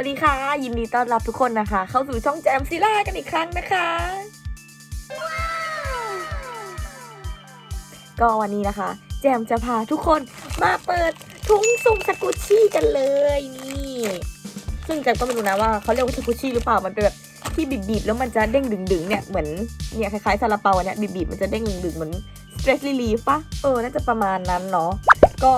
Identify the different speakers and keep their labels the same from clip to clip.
Speaker 1: วัสดีค่ะ ยินดีต้อนรับทุกคนนะคะ เข้าสู่ช่องแจมซิล่ากันอีกครั้งนะคะ ก็วันนี้นะคะ แจมจะพาทุกคนมาเปิดถุงสุ่มสกุชชี่กันเลยนี่ ซึ่งแจมก็ไม่รู้นะว่าเขาเรียกว่าสกุชชี่หรือเปล่ามันเป็นแบบที่บีบๆแล้วมันจะเด้งดึงๆเนี่ยเหมือนเนี่ยคล้ายๆซาลาเปาอันเนี่ยบีบๆมันจะเด้งดึงๆเหมือนสเตรสลีลีฟปะเออน่าจะประมาณนั้นเนาะก็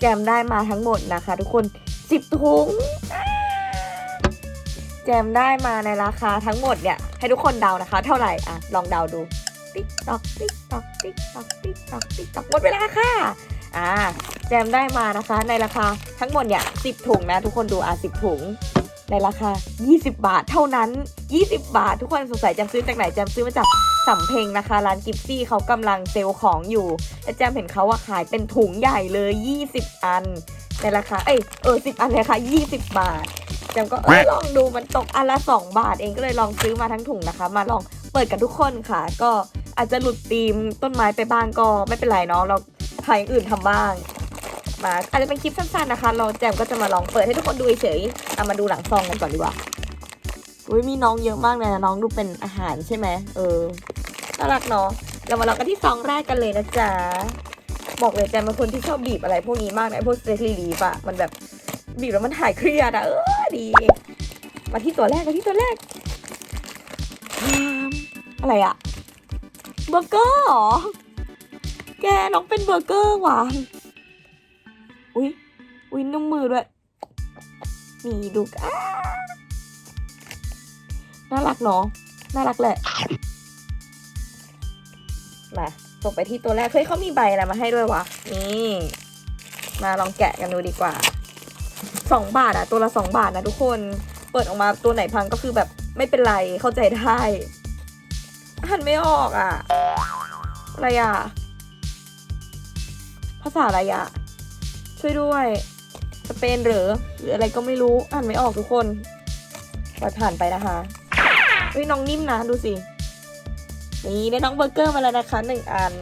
Speaker 1: แจมได้มาทั้งหมดนะคะ ทุกคน10ถุงแจมได้มาในราคาทั้งหมดเนี่ยให้ทุกคนเดานะคะ เท่าไหร่อะลองเดาดูติ๊กตอกติ๊กตอกติ๊กตอกติ๊กตอกติ๊กตอกหมดเวลาค่ะอ่าแจมได้มานะคะ ในราคาทั้งหมดเนี่ย10ถุงนะทุกคนดูอะ10ถุงในราคา 20 บาทเท่านั้น 20 บาท ทุกคนสงสัยแจมซื้อจากไหนแจมซื้อมาจากสำเพ็งนะคะ ร้านกิฟซี่เขากำลังเซลล์ของอยู่และแจมเห็นเขาว่าขายเป็นถุงใหญ่เลย 20 อัน ในราคา เอ้ย เออสิบอันในราคา20 บาท แจมก็เออลองดูมันตกอันละ2บาทเองก็เลยลองซื้อมาทั้งถุงนะคะ มาลองเปิดกันทุกคนค่ะ ก็อาจจะหลุดธีมต้นไม้ไปบ้างก็ไม่เป็นไรเนาะเราถ่ายอย่างอื่นทำบ้าง มาอาจจะเป็นคลิปสั้นๆนะคะ เราแจมก็จะมาลองเปิดให้ทุกคนดูเฉยๆเอามาดูหลังซองกันก่อนดีกว่าอุ้ยมีน้องเยอะมากเลยนะน้องดูเป็นอาหารใช่ไหมเออน่ารักเนาะเรามาลองกันที่ซองแรกกันเลยนะจ๊ะบอกเลยแจมเป็นคนที่ชอบบีบอะไรพวกนี้มากนะพวกสเตรทลีฟอะมันแบบบีบแล้วมันหายเครียดอะเออ ดี มาที่ตัวแรกมาที่ตัวแรกอืมอะไรอะเบอร์เกอร์เหรอ แกน้องเป็นเบอร์เกอร์หว่ะอุ้ยอุ้ยนุ่มมือด้วย นี่ดูน่ารักเนาะน่ารักแหละ มาส่งไปที่ตัวแรก เฮ้ยเขามีใบอะไรมาให้ด้วยวะ นี่ มาลองแกะกันดูดีกว่า สองบาทอะตัวละสองบาทนะทุกคน เปิดออกมาตัวไหนพังก็คือแบบไม่เป็นไรเข้าใจได้อ่านไม่ออกอะอะไรอะภาษาอะไรอะช่วยด้วยสเปนหรือหรืออะไรก็ไม่รู้อ่านไม่ออกทุกคนปล่อยผ่านไปนะคะเฮ้ยน้องนิ่มนะดูสินี่ได้น้องเบอร์เกอร์มาแล้วนะคะหนึ่งอัน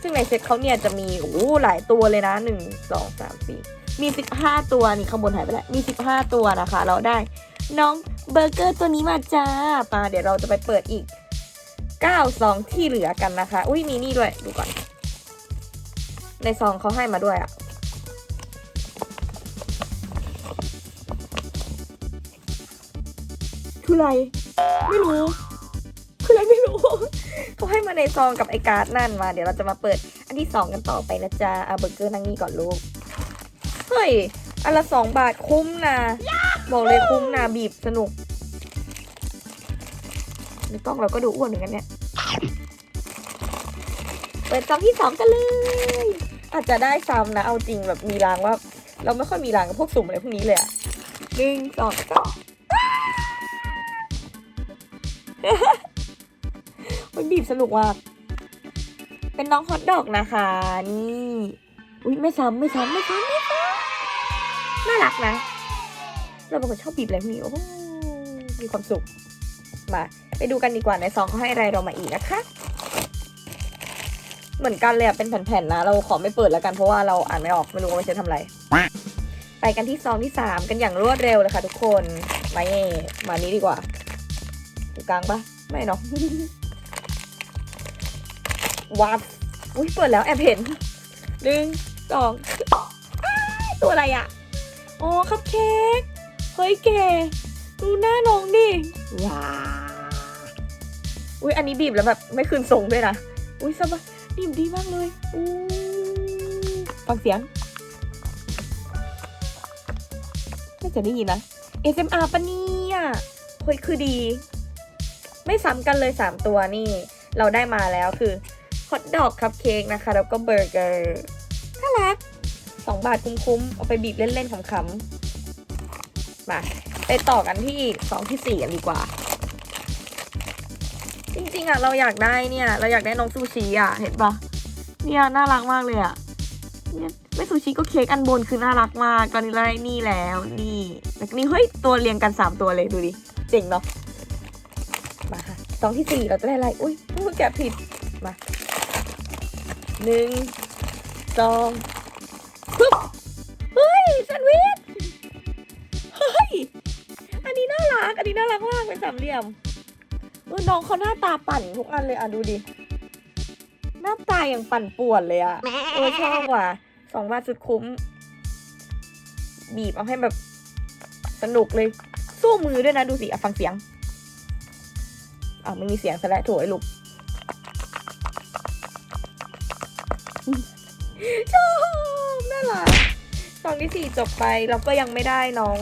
Speaker 1: ซึ่งในเซ็ตเขาเนี่ยจะมีโอ้หลายตัวเลยนะหนึ่งสองสามสี่ มีสิบห้าตัวนี่ข้างบนหายไปแล้วมีสิบห้าตัวนะคะ เราได้น้องเบอร์เกอร์ตัวนี้มาจ้าปาเดี๋ยวเราจะไปเปิดอีกเก้าซองที่เหลือกันนะคะ อุ้ยมีนี่ด้วยดูก่อน ในซองเขาให้มาด้วยอะคืออะไร ไม่รู้คืออะไรไม่รู้เขาให้มาในซองกับไอการ์ดนั่นมา เดี๋ยวเราจะมาเปิดอันที่สองกันต่อไปนะจ๊ะเอาเบอร์เกอร์นั่งนี่ก่อนลูก เฮ้ย อันละสองบาทคุ้มนะ บอกเลยคุ้มนะ บีบสนุกในกล้องเราก็ดูอ้วนเหมือนกันเนี่ย เปิดซองที่สองกันเลย อาจจะได้ซ้ำนะ เอาจริงแบบมีรางว่า เราไม่ค่อยมีรางกับพวกสุ่มอะไรพวกนี้เลยอะหนึ่งสองสามมันบีบสนุกมากเป็นน้องฮอตดอกนะคะ นี่ อุ้ยไม่ซ้ำไม่ซ้ำไม่ซ้ำไม่ซ้ำ น่ารักนะ เราเป็นคนชอบบีบอะไรพวกนี้โอ้มีความสุข มา ไปดูกันดีกว่าในซองเขาให้อะไรเรามาอีกนะคะ เหมือนกันเลยอะเป็นแผ่นๆนะ เราขอไม่เปิดแล้วกันเพราะว่าเราอ่านไม่ออกไม่รู้ว่ามันจะทำอะไร ไปกันที่ซองที่สามกันอย่างรวดเร็วเลยค่ะ ทุกคนมาเย่มานี้ดีกว่าอยู่กลางปะไม่เนาะวัดอุ้ยเปิดแล้วแอบเห็นหนึ่งสองตัวอะไรอะ อ๋อคัพเค้กเฮ้ยเก๋ดูหน้าน้องดิว้าอุ้ยอันนี้บีบแล้วแบบไม่คืนทรงด้วยนะอุ้ยสบายบีบดีมากเลยอู้ฟังเสียงน่าจะได้ยินนะ SMR ปะเนี่ยเฮ้ยคือดี ไม่ซ้ำกันเลย 3 ตัวนี่ เราได้มาแล้วคือฮอทดอกคัพเค้กนะคะ แล้วก็เบอร์เกอร์น่ารัก 2บาทคุ้มๆ เอาไปบีบเล่นๆขำๆ มา ไปต่อกันที่ซองที่4กันดีกว่า จริงๆอะเราอยากได้เนี่ย เราอยากได้น้องซูชิอะ เห็นปะเนี่ยน่ารักมากเลยอะเนี่ยไม่ซูชิก็เค้กอันบนคือน่ารักมาก ตอนนี้เราได้นี่แล้วนี่แล้วนี่เฮ้ยตัวเรียงกัน3ตัวเลยดูดิเจ๋งเนาะมาค่ะซองที่สี่เราจะได้อะไร อุ้ยอุ้ยแกผิดมาหนึ่งสองันนี้น่ารักมากเป็นสามเหลี่ยมเออน้องเขาหน้าตาปั่นทุกอันเลยอะดูดิ หน้าตาอย่างปั่นป่วนเลยอะเออชอบว่ะสองบาทสุดคุ้ม บีบเอาให้แบบสนุกเลย สู้มือด้วยนะดูสิอะฟังเสียงอะไม่มีเสียงซะแล้วโถไอ้ลูกชอบน่ารักซองที่สี่จบไปเราก็ยังไม่ได้น้อง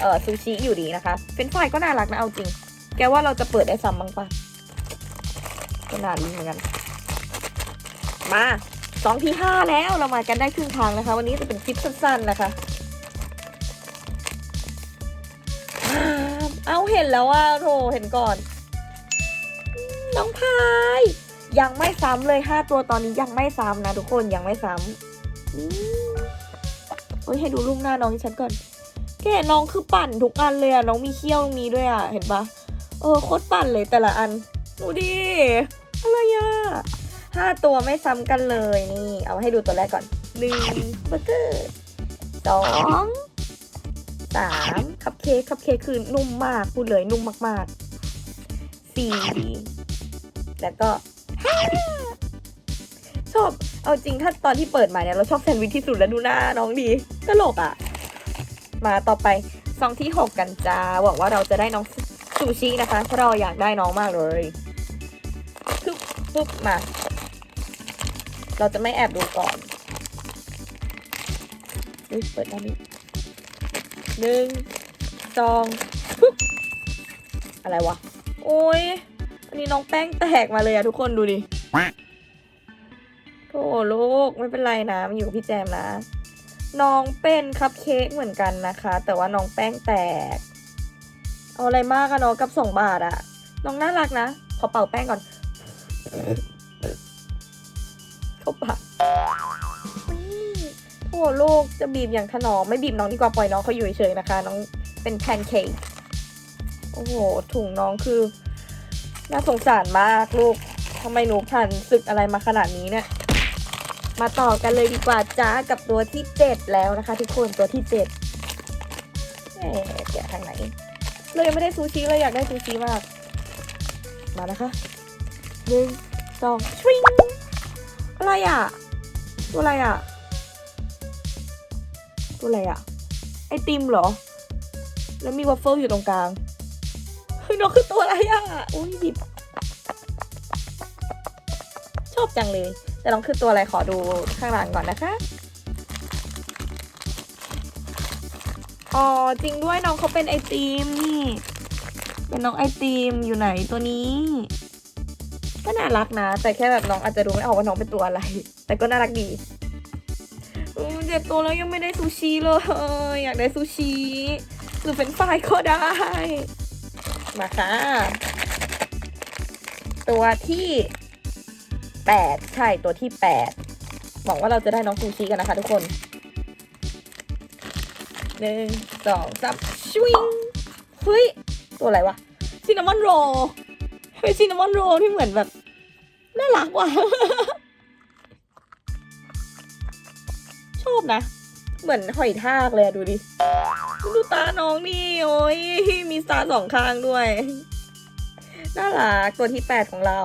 Speaker 1: เอ่อซูชิอยู่ดีนะคะเป็นฟรายก็น่ารักนะเอาจริง แกว่าเราจะเปิดได้ซ้ำบ้างปะก็น่าลุ้นเหมือนกัน มาสองที่ห้าแล้วเรามากันได้ครึ่งทางนะคะ วันนี้จะเป็นคลิปสั้นๆนะคะอ่าเอาเห็นแล้วว่าโถเห็นก่อน น้องพาย ยังไม่ซ้ำเลยห้าตัวตอนนี้ยังไม่ซ้ำนะทุกคนยังไม่ซ้ำเฮ้ยให้ดูรูปหน้าน้องที่ฉันก่อน แกน้องคือปั่นทุกอันเลยอะน้องมีเขี้ยวตรงนี้ด้วยอะเห็นปะเออโคตรปั่นเลยแต่ละอันดูดิอะไรอะห้าตัวไม่ซ้ำกันเลยนี่เอาให้ดูตัวแรกก่อนหนึ่งเบอร์เกอร์สองสามคัพเค้กคัพเค้กคือนุ่มมากพูดเลยนุ่มมากๆสี่แล้วก็ห้าชอบเอาจริงถ้าตอนที่เปิดมาเนี่ยเราชอบแซนด์วิชที่สุดแล้วดูหน้าน้องดีตลกอะ่ะ มาต่อไปซองที่หกกันจ้าหวังว่าเราจะได้น้องซูชินะคะเพราะเราอยากได้น้องมากเลยปึ๊บปึ๊บมา เราจะไม่แอบดูก่อนเฮ้ยเปิดได้ไหมหนึ่งสองปึ๊บอะไรวะ โอ้ยอันนี้น้องแป้งแตกมาเลยอะทุกคนดูดิโถลูกไม่เป็นไรนะมันอยู่กับพี่แจมนะ น้องเป็นคัพเค้กเหมือนกันนะคะ แต่ว่าน้องแป้งแตก เอาอะไรมากอะน้องกับสองบาทอะน้องน่ารักนะ ขอเป่าแป้งก่อน เข้าปากอืมโอ้ลูกจะบีบอย่างถนอมไม่บีบน้องดีกว่าปล่อยน้องเขาอยู่เฉยๆนะคะ น้องเป็นแพนเค้กโอ้โหถุงน้องคือ น่าสงสารมากลูกทำไมหนูผ่านศึกอะไรมาขนาดนี้เนี่ย มาต่อกันเลยดีกว่าจ้ากับตัวที่เจ็ดแล้วนะคะ ทุกคนตัวที่เจ็ดแกะทางไหนเลยยังไม่ได้ซูชิเลยอยากได้ซูชิมาก มานะคะหนึ่งสองชิงอะไรอะ ตัวอะไรอะ ตัวอะไรอะ ไอติมเหรอ แล้วมีวัฟเฟิลอยู่ตรงกลางเฮ้ยน้องคือตัวอะไรอะอุ้ยบิดชอบจังเลย แต่น้องคือตัวอะไรขอดูข้างหลังก่อนนะคะอ๋อจริงด้วยน้องเขาเป็นไอติมนี่ เป็นน้องไอติมอยู่ไหนตัวนี้ก็น่ารักนะ แต่แค่แบบน้องอาจจะดูไม่ออกว่าน้องเป็นตัวอะไร แต่ก็น่ารักดีอืมเจ็ดตัวแล้วยังไม่ได้ซูชิเลย อยากได้ซูชิหรือเป็นไฟรายก็ได้ มาค่ะ ตัวที่ แปดใช่ตัวที่แปดหวังว่าเราจะได้น้องซูชิกันนะคะทุกคนหนึ่งสองสามชวิงเฮ้ย ตัวอะไรวะซินนามอนโรเฮ้ยซินนามอนโรที่เหมือนแบบ น่ารักว่ะ ชอบนะ เหมือนหอยทากเลยดูดิ ดูตาน้องนี่ โอ้ยมีตาสองข้างด้วย น่ารัก ตัวที่แปดของเรา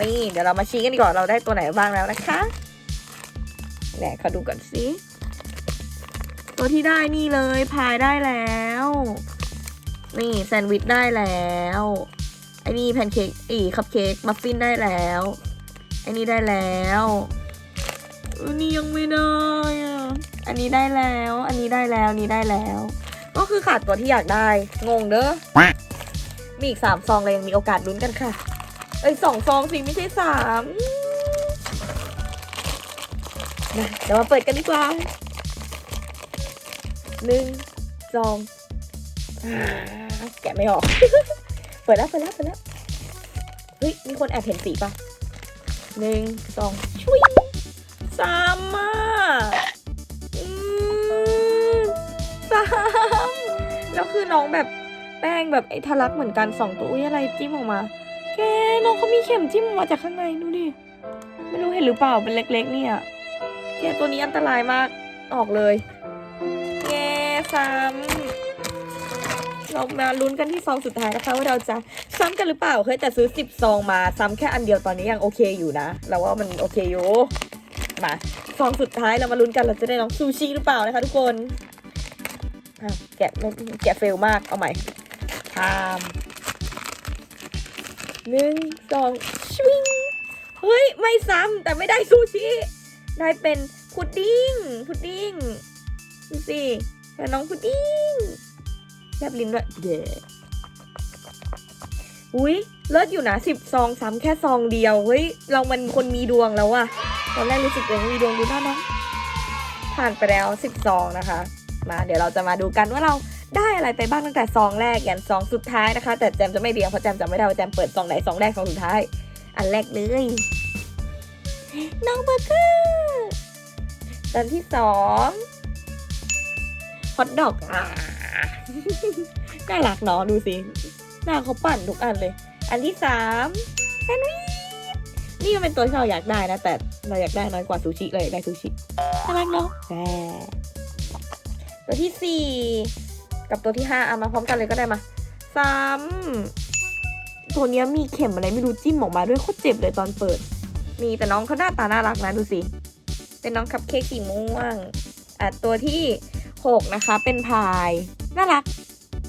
Speaker 1: นี่เดี๋ยวเรามาชี้กันดีกว่าเราได้ตัวไหนบ้างแล้วนะคะแหนขอดูก่อนสิตัวที่ได้นี่เลยพายได้แล้ว นี่แซนด์วิชได้แล้วไอ้นี่แพนเค้กอีคัพเค้กมัฟฟินได้แล้วไอ้นี่ได้แล้วอันนี้ยังไม่ได้อะอันนี้ได้แล้ว อันนี้ได้แล้วอันนี้ได้แล้ว ก็คือขาดตัวที่อยากได้ งงเด้อมีอีกสามซองเลยยังมีโอกาสลุ้นกันค่ะ เอ้ยสองซองสิไม่ใช่สามมาเดี๋ยวมาเปิดกันดีกว่าหนึ่งสองแกะไม่ออก เปิดแล้วเปิดแล้วเปิดแล้วเฮ้ยมีคนแอบเห็นสีปะหนึ่งสองชุยสามอะอืมสามแล้วคือน้องแบบแป้งแบบไอ้ทะลักเหมือนกันสองตัวอุ้ยอะไรจิ้มออกมา แกน้องเขามีเข็มจิ้มออกมาจากข้างในดูดิ ไม่รู้เห็นหรือเปล่าเป็นเล็ก ๆ เนี่ย แกตัวนี้อันตรายมากออกเลย แกซ้ำเรามาลุ้นกันที่ซองสุดท้ายนะคะว่าเราจะซ้ำกันหรือเปล่าเคยแต่ซื้อ10ซองมาซ้ำแค่อันเดียวตอนนี้ยังโอเคอยู่นะเราว่ามันโอเคอยู่มาซองสุดท้ายเรามาลุ้นกันเราจะได้น้องซูชิหรือเปล่านะคะ ทุกคนแกะไม่แกะเฟลมากเอาใหม่ทาม หนึ่งสองชวิงเฮ้ย ไม่ซ้ำแต่ไม่ได้ซูชิ ได้เป็นพุดดิ้งพุดดิ้งดูสิแต่น้องพุดดิ้งแลบลิ้นด้วยเย้อุ้ยเลิศอยู่นะสิบซองซ้ำแค่ซองเดียว เฮ้ย เรามันคนมีดวงแล้วอะตอนแรกรู้สึกตัวเองมีดวงดูหน้าน้องผ่านไปแล้วสิบซองนะคะ มาเดี๋ยวเราจะมาดูกันว่าเรา ได้อะไรไปบ้างตั้งแต่ซองแรกยันซองสุดท้ายนะคะ แต่แจมจะไม่เรียงเพราะแจมจำไม่ได้ว่าแจมเปิดซองไหนซองแรกซองสุดท้าย อันแรกเลยน้องเบอร์เกอร์ตอนที่สองฮอทดอกอ่าน่ารักเนาะดูสิหน้าเขาปั่นทุกอันเลย อันที่สามแซนด์วิชนี่ก็เป็นตัวที่เราอยากได้นะ แต่เราอยากได้น้อยกว่าซูชิเลยได้ซูชิน่ารักเนาะแหมตัวที่สี่ กับตัวที่ห้าเอามาพร้อมกันเลยก็ได้มาสามตัวเนี้ยมีเข็มอะไรไม่รู้จิ้มออกมาด้วยโคตรเจ็บเลยตอนเปิด มีแต่น้องเขาหน้าตาน่ารักนะดูสิ เป็นน้องคัพเค้กสีม่วงอะตัวที่หกนะคะ เป็นพายน่ารัก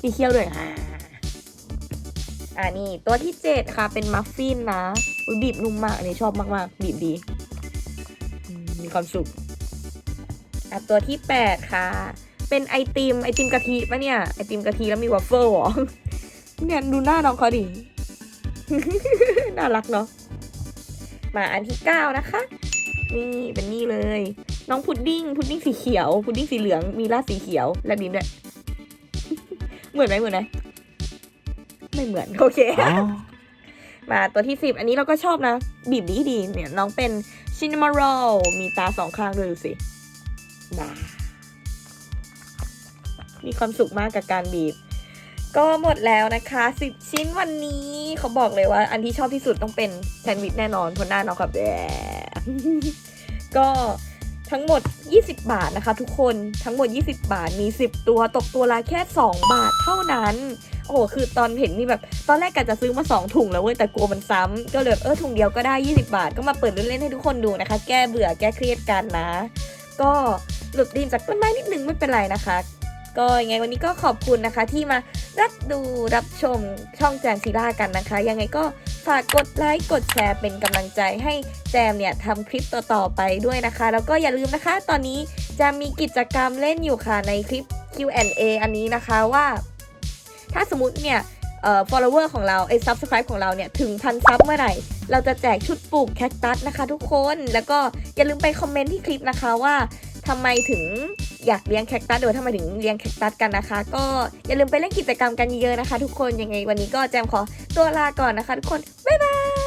Speaker 1: สีเขียวด้วยอ่าอ่านี่ตัวที่เจ็ดค่ะ เป็นมัฟฟินนะอุยบีบนุ่มมากอันนี้ชอบมากๆบีบดีมมีความสุขอะตัวที่แปดค่ะ เป็นไอติมไอติมกะทิปะเนี่ย ไอติมกะทิแล้วมีวัฟเฟิลเหรอ เนี่ยดูหน้าน้องเขาดิ น่ารักเนาะ มาอันที่เก้านะคะ นี่เป็นนี่เลย น้องพุดดิ้งพุดดิ้งสีเขียว พุดดิ้งสีเหลือง มีราดสีเขียว และดินด้วย เหมือนไหมเหมือนไหมไม่เหมือนโอเคมาตัวที่สิบอันนี้เราก็ชอบนะ บีบดีดีๆเนี่ย น้องเป็นชินามารอลมีตาสองข้างด้วยดูสินะ มีความสุขมากกับการบีบ ก็หมดแล้วนะคะสิบชิ้นวันนี้เขาบอกเลยว่า อันที่ชอบที่สุดต้องเป็นแซนด์วิชแน่นอนเพราะหน้าน้องกับแบก็ทั้งหมด 20 บาทนะคะ ทุกคนทั้งหมด 20 บาทมี 10 ตัวตกตัวละแค่ 2 บาทเท่านั้น โอ้โหคือตอนเห็นนี่แบบ ตอนแรกกะจะซื้อมา 2 ถุงแล้วเว้ยแต่กลัวมันซ้ำก็เลยแบบเออถุงเดียวก็ได้ 20 บาท ก็มาเปิดเล่นๆให้ทุกคนดูนะคะ แก้เบื่อแก้เครียดกันนะ ก็หลุดดีมจากต้นไม้นิดนึงไม่เป็นไรนะคะ ก็ยังไงวันนี้ก็ขอบคุณนะคะ ที่มารับดูรับชมช่องแจมซีล่ากันนะคะ ยังไงก็ฝากกดไลค์กดแชร์เป็นกำลังใจให้แจมเนี่ยทำคลิปต่อๆไปด้วยนะคะ แล้วก็อย่าลืมนะคะ ตอนนี้จะมีกิจกรรมเล่นอยู่ค่ะในคลิป Q&A อันนี้นะคะว่า ถ้าสมมติเนี่ยเอ่อ follower ของเราไอ้ subscribe ของเราเนี่ย ถึงพันซับเมื่อไหร่ เราจะแจกชุดปลูกแคคตัสนะคะทุกคน แล้วก็อย่าลืมไปคอมเมนต์ที่คลิปนะคะว่าทำไมถึง อยากเลี้ยงแคคตัสหรือว่าทำไมถึงเลี้ยงแคคตัสกันนะคะ ก็อย่าลืมไปเล่นกิจกรรมกันเยอะๆนะคะ ทุกคนยังไงวันนี้ก็แจมขอตัวลาก่อนนะคะ ทุกคนบ๊ายบาย